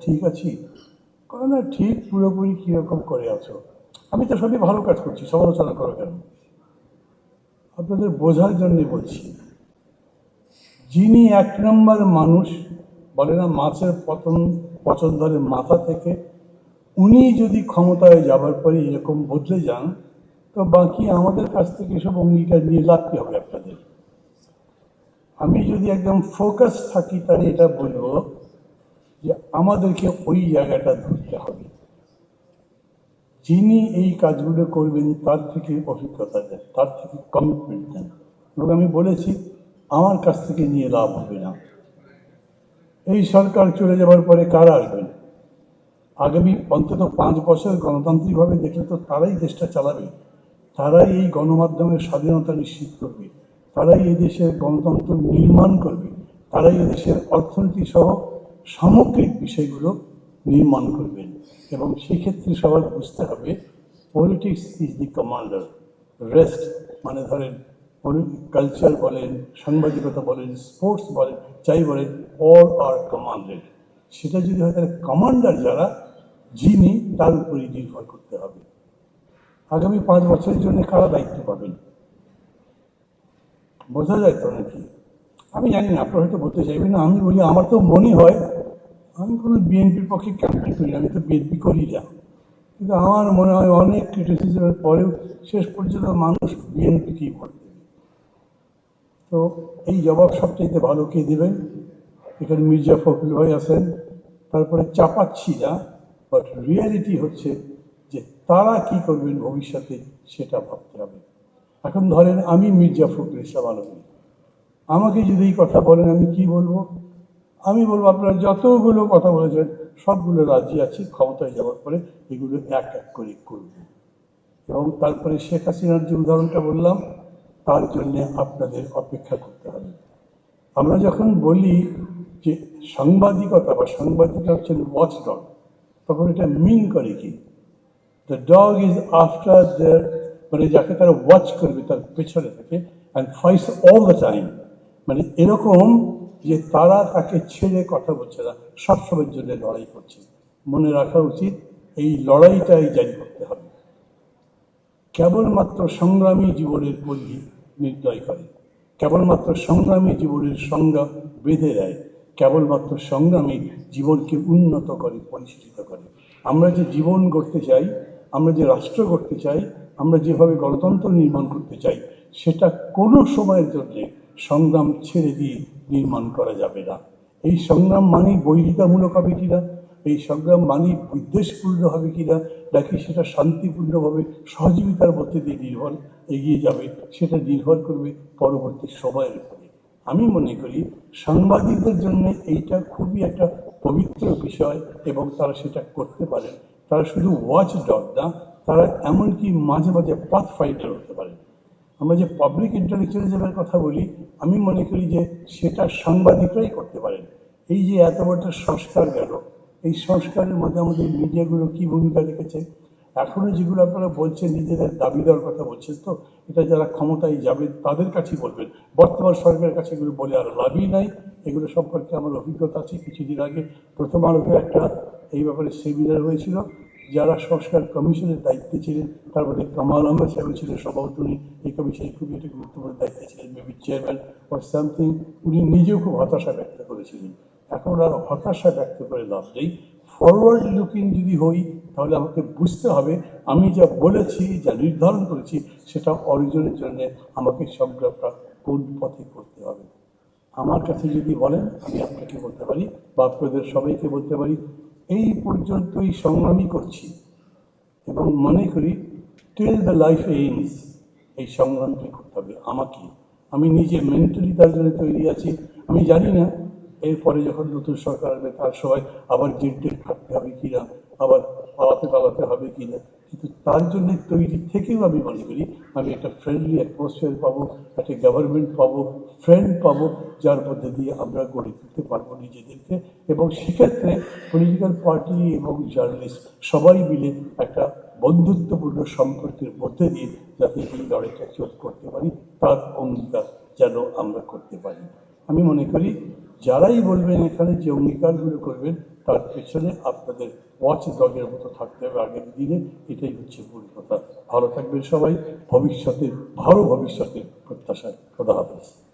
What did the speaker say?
ঠিক আছি। করে না, ঠিক পুরোপুরি কীরকম করে আছো? আমি তো সবই ভালো কাজ করছি, সমালোচনা করো কেন? আপনাদের বোঝার জন্য বলছি, যিনি এক নম্বর মানুষ, বলে না, মাছের পতন, পচন ধরে মাথা থেকে, উনি যদি ক্ষমতায় যাবার পরে এরকম বদলে যান, তো বাকি আমাদের কাছ থেকে এসব অঙ্গীকার নিয়ে কি হবে আপনাদের? আমি যদি একদম ফোকাস থাকি, তাহলে এটা বলব আমাদেরকে ওই জায়গাটা ধরতে হবে। যিনি এই কাজগুলো করবেন, তার থেকে অভিজ্ঞতা দেন, তার থেকে কমিটমেন্ট দেন এবং আমি বলেছি, আমার কাছ থেকে নিয়ে লাভ হবে না। এই সরকার চলে যাওয়ার পরে কারা আসবেন? আগামী অন্তত পাঁচ বছর গণতান্ত্রিকভাবে দেখলে তো তারাই দেশটা চালাবে। তারাই এই গণমাধ্যমের স্বাধীনতা নিশ্চিত করবে। তারাই এই দেশের গণতন্ত্র নির্মাণ করবে। তারাই দেশের অর্থনীতি সহ সামগ্রিক বিষয়গুলো নির্মাণ করবেন। এবং সেক্ষেত্রে সবার বুঝতে হবে politics is the commander rest মানে ধরেন কালচার বলেন, সাংবাদিকতা বলেন স্পোর্টস বলেন, যাই বলেন অল আর কমান্ডেড সেটা যদি হয়, তাহলে কমান্ডার যারা, যিনি, তার উপরেই নির্ভর করতে হবে। আগামী পাঁচ বছরের জন্য কারা দায়িত্ব পাবেন? বোঝা যায় তো নাকি? আমি জানি না, আপনারা হয়তো বলতে চাইবেন আমি বলি, আমার তো মনে হয় আমি কোনো বিএনপির পক্ষে ক্যাম্পেইন করি আমি তো বিএনপি করি না। কিন্তু আমার মনে হয় অনেক ক্রিটিসিজমের পরেও শেষ পর্যন্ত মানুষ বিএনপিকেই ভোট তো এই জবাব সবচাইতে ভালো কে দেবেন এখানে মির্জা ফখরুল ভাই আছেন। তারপরে চাপাচ্ছি না বাট রিয়ালিটি হচ্ছে যে তারা কি করবেন ভবিষ্যতে সেটা ভাবতে হবে। এখন ধরেন আমি মির্জা ফখরুল ইসলাম আলমী আমাকে যদি এই কথা বলেন আমি কি বলব? আমি বলব আপনারা যতগুলো কথা বলেছেন, সবগুলো রাজি আছি, ক্ষমতায় যাওয়ার পরে এগুলো এক এক করে করব। এবং তারপরে শেখ হাসিনার যে উদাহরণটা বললাম, তার জন্যে আপনাদের অপেক্ষা করতে হবে। আমরা যখন বলি যে সাংবাদিকতা, বা সাংবাদিকতা হচ্ছেন ওয়াচ ডগ তখন এটা মিন করে কি? The dog is after the মানে যাকে তারা ওয়াচ করবে, তার পেছনে থাকে অ্যান্ড ফাইস অল দ্য টাইম মানে এরকম যে তারা তাকে ছেড়ে কথা বলছে না, সবসময়ের জন্য লড়াই করছে। মনে রাখা উচিত, এই লড়াইটাই জারি করতে হবে। কেবলমাত্র সংগ্রামী জীবনের পরিধি নির্ণয় করে। কেবলমাত্র সংগ্রামী জীবনের সংজ্ঞা বেঁধে দেয়। কেবলমাত্র সংগ্রামী জীবনকে উন্নত করে পরিচালিত করে। আমরা যে জীবন গড়তে চাই, আমরা যে রাষ্ট্র গড়তে চাই, আমরা যেভাবে গণতন্ত্র নির্মাণ করতে চাই, সেটা কোনো সময়ের জন্যে সংগ্রাম ছেড়ে দিয়ে নির্মাণ করা যাবে না। এই সংগ্রাম মানেই বৈরিতামূলক হবে কিনা? এই সংগ্রাম মানেই বিদ্বেষপূর্ণ হবে কিনা? নাকি সেটা শান্তিপূর্ণভাবে সহযোগিতার মধ্যে দিয়ে নির্ভর এগিয়ে যাবে? সেটা নির্ভর করবে পরবর্তী সময়ের উপরে। আমি মনে করি সাংবাদিকদের জন্য এইটা খুবই একটা পবিত্র বিষয় এবং তারা সেটা করতে পারে তারা শুধু ওয়াচ ডগ না, তারা এমনকি মাঝে মাঝে পাথ ফাইটার হতে পারে আমরা যে পাবলিক ইন্টালেকচুয়ালিজমের কথা বলি, আমি মনে করি যে সেটা সাংবাদিকরাই করতে পারেন। এই যে এত বড় সংস্কার গেল, এই সংস্কারের মধ্যে আমাদের মিডিয়াগুলো কি ভূমিকা রেখেছে? এখনও যেগুলো আপনারা বলছেন, নিজেদের দাবি দেওয়ার কথা বলছেন তো, এটা যারা ক্ষমতায় যাবে তাদের কাছেই বলবেন। বর্তমান সরকারের কাছে এগুলো বলে আর লাভই নাই। এগুলো সম্পর্কে আমার অভিজ্ঞতা আছে, কিছুদিন আগে প্রথম আলোকে একটা এই ব্যাপারে সেমিনার হয়েছিল। যারা সংস্কার কমিশনের দায়িত্বে ছিলেন, তার মধ্যে কামাল আহমেদ সাহেব ছিলেন সভাপতি। উনি এই কমিশনের খুবই একটা গুরুত্বপূর্ণ দায়িত্বে ছিলেন মেবি চেয়ারম্যান অর সামথিং উনি নিজেও খুব হতাশা ব্যক্ত করেছিলেন। এখন আর হতাশা ব্যক্ত করে লাভ নেই। ফরওয়ার্ড লুকিং যদি হই, তাহলে আমাকে বুঝতে হবে, আমি যা বলেছি, যা নির্ধারণ করেছি, সেটা অর্জনের জন্য আমাকে সংগ্রামটা কোন পথে করতে হবে। আমার কাছে যদি বলেন, আমি আপনাকে বলতে পারি বা আপনাদের সবাইকে বলতে পারি এই পর্যন্তই সংগ্রামই করছি এবং মনে করি টিল দ্য লাইফ এইমস এই সংগ্রামটি করতে হবে আমাকে। আমি নিজে মেন্টালি তার জন্য তৈরি আছি। আমি জানি না, এরপরে যখন নতুন সরকার আসবে তার সময় আবার গেটে থাকতে হবে কিনা, আবার পালাতে পালাতে হবে কিনা। কিন্তু তার জন্য তৈরি থেকেও আমি মনে করি, আমি একটা ফ্রেন্ডলি অ্যাটমসফিয়ার পাবো, একটা গভর্নমেন্ট পাবো ফ্রেন্ড পাবো, যার মধ্যে দিয়ে আমরা গড়ে তুলতে পারব নিজেদেরকে। এবং সেক্ষেত্রে পলিটিক্যাল পার্টি এবং জার্নালিস্ট সবাই মিলে একটা বন্ধুত্বপূর্ণ সম্পর্কের মধ্যে দিয়ে যাতে এই লড়াইটা চোখ করতে পারি, তার অঙ্গীকার যেন আমরা করতে পারি। আমি মনে করি, যারাই বলবেন এখানে যে অঙ্গীকারগুলো করবেন তার পেছনে আপনাদের ওয়াচ ডগের মতো থাকতে হবে আগের দিনে। এটাই হচ্ছে মূল কথা। ভালো থাকবেন সবাই। ভবিষ্যতের, ভালো ভবিষ্যতের প্রত্যাশায় খোদা হাফেজ।